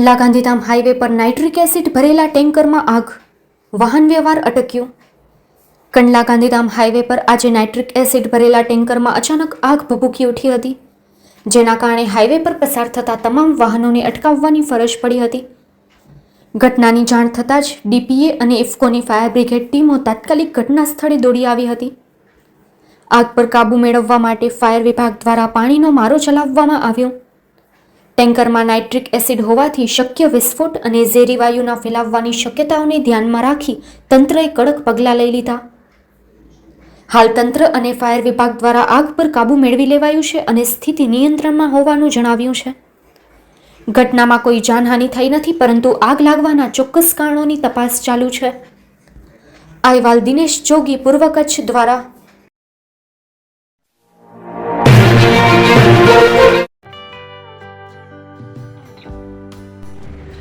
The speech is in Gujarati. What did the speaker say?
કંડલા ગાંધીધામ હાઈવે પર નાઇટ્રિક એસિડ ભરેલા ટેન્કરમાં આગ. વાહન વ્યવહાર અટક્યો. કંડલા ગાંધીધામ હાઈવે પર આજે નાઇટ્રિક એસિડ ભરેલા ટેન્કરમાં અચાનક આગ ભભૂકી ઉઠી હતી, જેના કારણે હાઈવે પર પસાર થતા તમામ વાહનોને અટકાવવાની ફરજ પડી હતી. ઘટનાની જાણ થતાં જ ડીપીએ અને ઇફકોની ફાયર બ્રિગેડ ટીમો તાત્કાલિક ઘટના સ્થળે દોડી આવી હતી. આગ પર કાબૂ મેળવવા માટે ફાયર વિભાગ દ્વારા પાણીનો મારો ચલાવવામાં આવ્યો. ટેન્કરમાં નાઇટ્રિક એસિડ હોવાથી શક્ય વિસ્ફોટ અને ઝેરી વાયુના ફેલાવવાની શક્યતાઓને ધ્યાનમાં રાખી તંત્રએ કડક પગલાં લઈ લીધા. હાલ તંત્ર અને ફાયર વિભાગ દ્વારા આગ પર કાબૂ મેળવી લેવાયું છે અને સ્થિતિ નિયંત્રણમાં હોવાનું જણાવ્યું છે. ઘટનામાં કોઈ જાનહાનિ થઈ નથી, પરંતુ આગ લાગવાના ચોક્કસ કારણોની તપાસ ચાલુ છે. અહેવાલ દિનેશ જોગી, પૂર્વ કચ્છ દ્વારા